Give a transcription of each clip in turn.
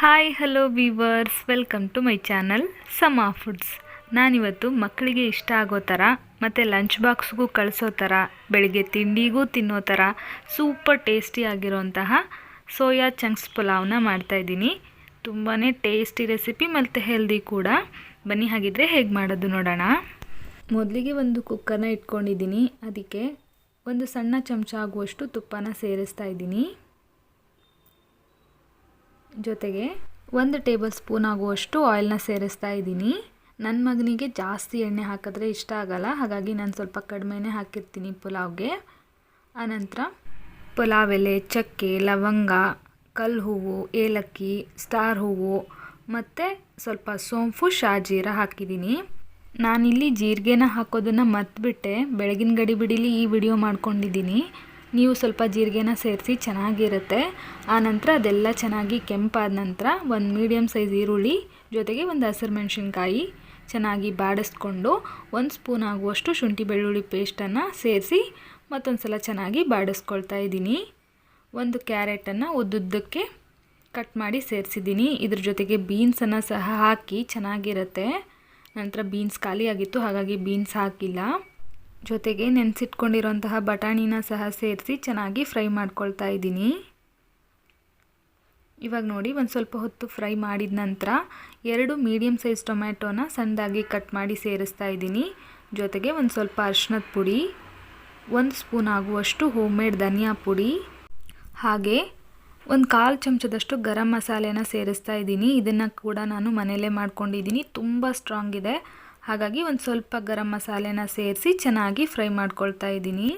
Hi hello viewers welcome to my channel Sama foods ನಾನಿವತ್ತು ಮಕ್ಕಳಿಗೆ ಇಷ್ಟ ಆಗೋ ಥರ ಮತ್ತು ಲಂಚ್ ಬಾಕ್ಸ್ಗೂ ಕಳಿಸೋ ಥರ, ಬೆಳಿಗ್ಗೆ ತಿಂಡಿಗೂ ತಿನ್ನೋ ಥರ ಸೂಪರ್ ಟೇಸ್ಟಿ ಆಗಿರೋಂತಹ ಸೋಯಾ ಚಂಕ್ಸ್ ಪುಲಾವ್ನ ಮಾಡ್ತಾಯಿದ್ದೀನಿ ತುಂಬಾ ಟೇಸ್ಟಿ ರೆಸಿಪಿ ಮತ್ತು ಹೆಲ್ದಿ ಕೂಡ. ಬನ್ನಿ ಹಾಗಿದ್ರೆ ಹೇಗೆ ಮಾಡೋದು ನೋಡೋಣ. ಮೊದಲಿಗೆ ಒಂದು ಕುಕ್ಕರ್ನ ಇಟ್ಕೊಂಡಿದ್ದೀನಿ. ಅದಕ್ಕೆ ಒಂದು ಸಣ್ಣ ಚಮಚ ಆಗುವಷ್ಟು ತುಪ್ಪನ ಸೇರಿಸ್ತಾ ಇದ್ದೀನಿ. ಜೊತೆಗೆ ಒಂದು ಟೇಬಲ್ ಸ್ಪೂನ್ ಆಗುವಷ್ಟು ಆಯಿಲ್ನ ಸೇರಿಸ್ತಾ ಇದ್ದೀನಿ. ನನ್ನ ಮಗನಿಗೆ ಜಾಸ್ತಿ ಎಣ್ಣೆ ಹಾಕಿದ್ರೆ ಇಷ್ಟ ಆಗಲ್ಲ, ಹಾಗಾಗಿ ನಾನು ಸ್ವಲ್ಪ ಕಡಿಮೆನೇ ಹಾಕಿರ್ತೀನಿ ಪುಲಾವ್ಗೆ. ಆನಂತರ ಪುಲಾವ್ ಎಲೆ, ಚಕ್ಕೆ, ಲವಂಗ ಕಲ್ಲು ಹೂವು ಏಲಕ್ಕಿ, ಸ್ಟಾರ್ ಹೂವು ಮತ್ತು ಸ್ವಲ್ಪ ಸೋಂಪು, ಶಾಜೀರ ಹಾಕಿದ್ದೀನಿ. ನಾನಿಲ್ಲಿ ಜೀರಿಗೆನ ಹಾಕೋದನ್ನು ಮತ್ಬಿಟ್ಟೆ. ಬೆಳಗಿನ ಗಡಿ ಬಿಡಿಲಿ ಈ ವಿಡಿಯೋ ಮಾಡ್ಕೊಂಡಿದ್ದೀನಿ. ನೀವು ಸ್ವಲ್ಪ ಜೀರಿಗೆನ ಸೇರಿಸಿ ಚೆನ್ನಾಗಿರುತ್ತೆ. ಆನಂತರ ಅದೆಲ್ಲ ಚೆನ್ನಾಗಿ ಕೆಂಪಾದ ನಂತರ ಒಂದು ಮೀಡಿಯಮ್ ಸೈಜ್ ಈರುಳ್ಳಿ, ಜೊತೆಗೆ ಒಂದು ಹಸಿರು ಮೆಣಸಿನ್ಕಾಯಿ ಚೆನ್ನಾಗಿ ಬಾಡಿಸ್ಕೊಂಡು ಒಂದು ಸ್ಪೂನ್ ಆಗುವಷ್ಟು ಶುಂಠಿ ಬೆಳ್ಳುಳ್ಳಿ ಪೇಸ್ಟನ್ನು ಸೇರಿಸಿ ಮತ್ತೊಂದು ಸಲ ಚೆನ್ನಾಗಿ ಬಾಡಿಸ್ಕೊಳ್ತಾ ಇದ್ದೀನಿ. ಒಂದು ಕ್ಯಾರೆಟನ್ನು ಉದ್ದುದ್ದಕ್ಕೆ ಕಟ್ ಮಾಡಿ ಸೇರಿಸಿದ್ದೀನಿ. ಇದ್ರ ಜೊತೆಗೆ ಬೀನ್ಸನ್ನು ಸಹ ಹಾಕಿ ಚೆನ್ನಾಗಿರುತ್ತೆ. ನಂತರ ಬೀನ್ಸ್ ಖಾಲಿಯಾಗಿತ್ತು, ಹಾಗಾಗಿ ಬೀನ್ಸ್ ಹಾಕಿಲ್ಲ. ಜೊತೆಗೆ ನೆನೆಸಿಟ್ಕೊಂಡಿರೋಂತಹ ಬಟಾಣಿನ ಸಹ ಸೇರಿಸಿ ಚೆನ್ನಾಗಿ ಫ್ರೈ ಮಾಡ್ಕೊಳ್ತಾ ಇದ್ದೀನಿ. ಇವಾಗ ನೋಡಿ, ಒಂದು ಸ್ವಲ್ಪ ಹೊತ್ತು ಫ್ರೈ ಮಾಡಿದ ನಂತರ ಎರಡು ಮೀಡಿಯಮ್ ಸೈಜ್ ಟೊಮ್ಯಾಟೋನ ಸಣ್ಣದಾಗಿ ಕಟ್ ಮಾಡಿ ಸೇರಿಸ್ತಾ ಇದ್ದೀನಿ. ಜೊತೆಗೆ ಒಂದು ಸ್ವಲ್ಪ ಅರ್ಶಿನದ ಪುಡಿ, ಒಂದು ಸ್ಪೂನ್ ಆಗುವಷ್ಟು ಹೋಮ್ ಮೇಡ್ ಧನಿಯಾ ಪುಡಿ, ಹಾಗೆ ಒಂದು ಕಾಲು ಚಮಚದಷ್ಟು ಗರಂ ಮಸಾಲೆನ ಸೇರಿಸ್ತಾ ಇದ್ದೀನಿ. ಇದನ್ನು ಕೂಡ ನಾನು ಮನೆಯಲ್ಲೇ ಮಾಡ್ಕೊಂಡಿದ್ದೀನಿ. ತುಂಬ ಸ್ಟ್ರಾಂಗ್ ಇದೆ. ಹಾಗಾಗಿ ಒಂದು ಸ್ವಲ್ಪ ಗರಂ ಮಸಾಲೆನ ಸೇರಿಸಿ ಚೆನ್ನಾಗಿ ಫ್ರೈ ಮಾಡ್ಕೊಳ್ತಾ ಇದ್ದೀನಿ.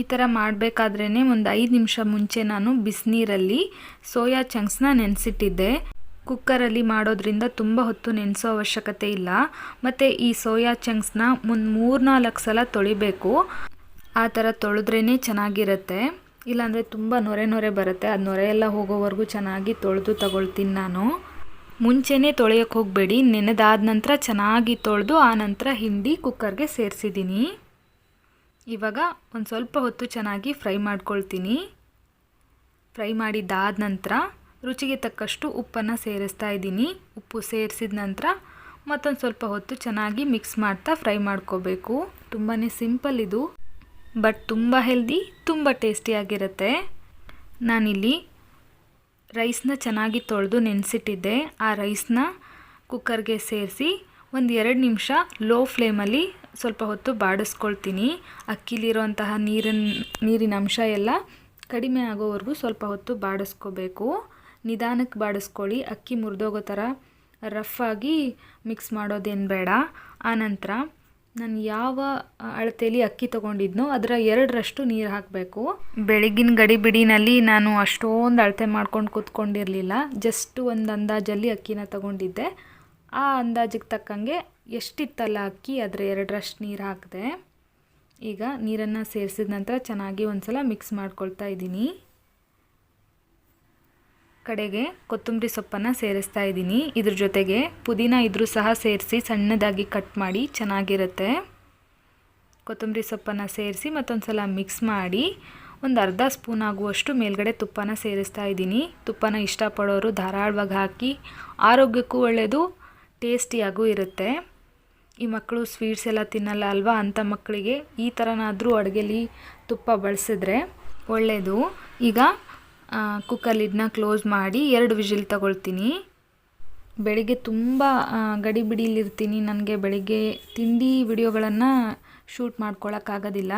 ಈ ಥರ ಮಾಡಬೇಕಾದ್ರೇ ಒಂದು ಐದು ನಿಮಿಷ ಮುಂಚೆ ನಾನು ಬಿಸಿನೀರಲ್ಲಿ ಸೋಯಾ ಚಂಕ್ಸ್ನ ನೆನೆಸಿಟ್ಟಿದ್ದೆ. ಕುಕ್ಕರಲ್ಲಿ ಮಾಡೋದ್ರಿಂದ ತುಂಬ ಹೊತ್ತು ನೆನೆಸೋ ಅವಶ್ಯಕತೆ ಇಲ್ಲ. ಮತ್ತು ಈ ಸೋಯಾ ಚಂಕ್ಸ್ನ ಒಂದು ಮೂರು ನಾಲ್ಕು ಸಲ ತೊಳಿಬೇಕು. ಆ ಥರ ತೊಳೆದ್ರೇ ಚೆನ್ನಾಗಿರುತ್ತೆ. ಇಲ್ಲಾಂದರೆ ತುಂಬ ನೊರೆ ನೊರೆ ಬರುತ್ತೆ. ಅದು ನೊರೆ ಎಲ್ಲ ಹೋಗೋವರೆಗೂ ಚೆನ್ನಾಗಿ ತೊಳೆದು ತಗೊಳ್ತೀನಿ ನಾನು. ಮುಂಚೆನೇ ತೊಳೆಯೋಕೆ ಹೋಗಬೇಡಿ. ನೆನೆದಾದ ನಂತರ ಚೆನ್ನಾಗಿ ತೊಳೆದು ಆ ನಂತರ ಹಿಂಡಿ ಕುಕ್ಕರ್ಗೆ ಸೇರಿಸಿದ್ದೀನಿ ಇವಾಗ ಒಂದು ಸ್ವಲ್ಪ ಹೊತ್ತು ಚೆನ್ನಾಗಿ ಫ್ರೈ ಮಾಡ್ಕೊಳ್ತೀನಿ. ಫ್ರೈ ಮಾಡಿದ್ದಾದ ನಂತರ ರುಚಿಗೆ ತಕ್ಕಷ್ಟು ಉಪ್ಪನ್ನು ಸೇರಿಸ್ತಾ ಇದ್ದೀನಿ. ಉಪ್ಪು ಸೇರಿಸಿದ ನಂತರ ಮತ್ತೊಂದು ಸ್ವಲ್ಪ ಹೊತ್ತು ಚೆನ್ನಾಗಿ ಮಿಕ್ಸ್ ಮಾಡ್ತಾ ಫ್ರೈ ಮಾಡ್ಕೋಬೇಕು. ತುಂಬಾ ಸಿಂಪಲ್ ಇದು. ಬಟ್ ತುಂಬ ಹೆಲ್ದಿ, ತುಂಬ ಟೇಸ್ಟಿಯಾಗಿರುತ್ತೆ ನಾನಿಲ್ಲಿ ರೈಸ್ನ ಚೆನ್ನಾಗಿ ತೊಳೆದು ನೆನೆಸಿಟ್ಟಿದ್ದೆ. ಆ ರೈಸ್ನ ಕುಕ್ಕರ್ಗೆ ಸೇರಿಸಿ ಒಂದು ಎರಡು ನಿಮಿಷ ಲೋ ಫ್ಲೇಮಲ್ಲಿ ಸ್ವಲ್ಪ ಹೊತ್ತು ಬಾಡಿಸ್ಕೊಳ್ತೀನಿ. ಅಕ್ಕಿಲಿರೋಂತಹ ನೀರಿನ ನೀರಿನ ಅಂಶ ಎಲ್ಲ ಕಡಿಮೆ ಆಗೋವರೆಗೂ ಸ್ವಲ್ಪ ಹೊತ್ತು ಬಾಡಿಸ್ಕೋಬೇಕು. ನಿಧಾನಕ್ಕೆ ಬಾಡಿಸ್ಕೊಳ್ಳಿ. ಅಕ್ಕಿ ಮುರಿದೋಗೋ ಥರ ರಫ್ ಆಗಿ ಮಿಕ್ಸ್ ಮಾಡೋದೇನು ಬೇಡ. ಆನಂತರ ನಾನು ಯಾವ ಅಳತೆಯಲ್ಲಿ ಅಕ್ಕಿ ತೊಗೊಂಡಿದ್ನೋ ಅದರ ಎರಡರಷ್ಟು ನೀರು ಹಾಕಬೇಕು. ಬೆಳಗಿನ ಗಡಿಬಿಡಿನಲ್ಲಿ ನಾನು ಅಷ್ಟೊಂದು ಅಳತೆ ಮಾಡ್ಕೊಂಡು ಕೂತ್ಕೊಂಡಿರಲಿಲ್ಲ. ಜಸ್ಟ್ ಒಂದು ಅಂದಾಜಲ್ಲಿ ಅಕ್ಕಿನ ತಗೊಂಡಿದ್ದೆ. ಆ ಅಂದಾಜಿಗೆ ತಕ್ಕಂಗೆ ಎಷ್ಟಿತ್ತಲ್ಲ ಅಕ್ಕಿ, ಅದರ ಎರಡರಷ್ಟು ನೀರು ಹಾಕಿದೆ. ಈಗ ನೀರನ್ನು ಸೇರಿಸಿದ ನಂತರ ಚೆನ್ನಾಗಿ ಒಂದು ಸಲ ಮಿಕ್ಸ್ ಮಾಡ್ಕೊಳ್ತಾ ಇದ್ದೀನಿ. ಕಡೆಗೆ ಕೊತ್ತಂಬರಿ ಸೊಪ್ಪನ್ನು ಸೇರಿಸ್ತಾ ಇದ್ದೀನಿ. ಇದ್ರ ಜೊತೆಗೆ ಪುದೀನ ಇದ್ರೂ ಸಹ ಸೇರಿಸಿ ಸಣ್ಣದಾಗಿ ಕಟ್ ಮಾಡಿ ಚೆನ್ನಾಗಿರುತ್ತೆ. ಕೊತ್ತಂಬರಿ ಸೊಪ್ಪನ್ನು ಸೇರಿಸಿ ಮತ್ತೊಂದು ಸಲ ಮಿಕ್ಸ್ ಮಾಡಿ ಒಂದು ಅರ್ಧ ಸ್ಪೂನ್ ಆಗುವಷ್ಟು ಮೇಲ್ಗಡೆ ತುಪ್ಪನ ಸೇರಿಸ್ತಾ ಇದ್ದೀನಿ. ತುಪ್ಪನ ಇಷ್ಟಪಡೋರು ಧಾರಾಳವಾಗಿ ಹಾಕಿ ಆರೋಗ್ಯಕ್ಕೂ ಒಳ್ಳೆಯದು ಟೇಸ್ಟಿಯಾಗೂ ಇರುತ್ತೆ. ಈ ಮಕ್ಕಳು ಸ್ವೀಟ್ಸ್ ಎಲ್ಲ ತಿನ್ನಲ್ಲ ಅಲ್ವಾ? ಅಂಥ ಮಕ್ಕಳಿಗೆ ಈ ಥರನಾದರೂ ಅಡುಗೆಲಿ ತುಪ್ಪ ಬಳಸಿದ್ರೆ ಒಳ್ಳೆಯದು ಈಗ ಕುಕ್ಕರ್ ಲಿಡ್ನ ಕ್ಲೋಸ್ ಮಾಡಿ ಎರಡು ವಿಜಿಲ್ ತಗೊಳ್ತೀನಿ. ಬೆಳಿಗ್ಗೆ ತುಂಬ ಗಡಿ ಬಿಡಿಲಿರ್ತೀನಿ ನನಗೆ ಬೆಳಿಗ್ಗೆ ತಿಂಡಿ ವಿಡಿಯೋಗಳನ್ನು ಶೂಟ್ ಮಾಡ್ಕೊಳ್ಳೋಕ್ಕಾಗೋದಿಲ್ಲ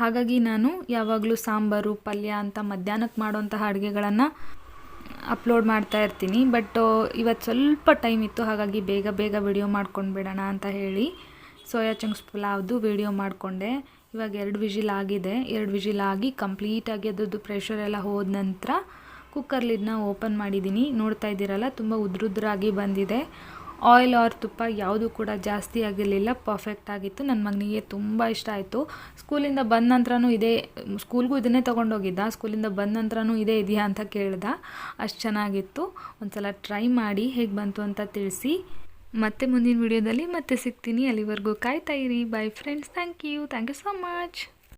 ಹಾಗಾಗಿ ನಾನು ಯಾವಾಗಲೂ ಸಾಂಬಾರು, ಪಲ್ಯ ಅಂತ ಮಧ್ಯಾಹ್ನಕ್ಕೆ ಮಾಡೋಂತಹ ಅಡುಗೆಗಳನ್ನು ಅಪ್ಲೋಡ್ ಮಾಡ್ತಾ ಇರ್ತೀನಿ. ಬಟ್ ಇವತ್ತು ಸ್ವಲ್ಪ ಟೈಮ್ ಇತ್ತು. ಹಾಗಾಗಿ ಬೇಗ ಬೇಗ ವಿಡಿಯೋ ಮಾಡ್ಕೊಂಡು ಬಿಡೋಣ ಅಂತ ಹೇಳಿ. ಸೋಯಾ ಚಂಕ್ಸ್ ಪುಲಾವ್ದು ವಿಡಿಯೋ ಮಾಡಿಕೊಂಡೆ. ಇವಾಗ ಎರಡು ವಿಜಿಲ್ ಆಗಿದೆ. ಎರಡು ವಿಜಿಲ್ ಆಗಿ ಕಂಪ್ಲೀಟಾಗಿ ಅದರದ್ದು ಪ್ರೆಷರ್ ಎಲ್ಲ ಹೋದ ನಂತರ ಕುಕ್ಕರ್ ಲಿಡ್ನ ಓಪನ್ ಮಾಡಿದ್ದೀನಿ ನೋಡ್ತಾ ಇದ್ದೀರಲ್ಲ, ತುಂಬ ಉದ್ರುದ್ರಾಗಿ ಬಂದಿದೆ. ಆಯಿಲ್ ಆರ್ ತುಪ್ಪ ಯಾವುದು ಕೂಡ ಜಾಸ್ತಿ ಆಗಿರಲಿಲ್ಲ ಪರ್ಫೆಕ್ಟ್ ಆಗಿತ್ತು. ನನ್ನ ಮಗನಿಗೆ ತುಂಬ ಇಷ್ಟ ಆಯಿತು. ಸ್ಕೂಲಿಂದ ಬಂದ ನಂತರನೂ ಇದೇ, ಸ್ಕೂಲ್ಗೂ ಇದನ್ನೇ ತೊಗೊಂಡೋಗಿದ್ದ. ಸ್ಕೂಲಿಂದ ಬಂದ ನಂತರನೂ ಇದೇ ಇದೆಯಾ ಅಂತ ಕೇಳ್ದ. ಅಷ್ಟು ಚೆನ್ನಾಗಿತ್ತು. ಒಂದು ಸಲ ಟ್ರೈ ಮಾಡಿ ಹೇಗೆ ಬಂತು ಅಂತ ತಿಳಿಸಿ. ಮತ್ತೆ ಮುಂದಿನ ವಿಡಿಯೋದಲ್ಲಿ ಮತ್ತೆ ಸಿಗ್ತೀನಿ. ಅಲ್ಲಿವರೆಗೂ ಕಾಯ್ತಾ ಇರಿ. Bye friends thank you thank you so much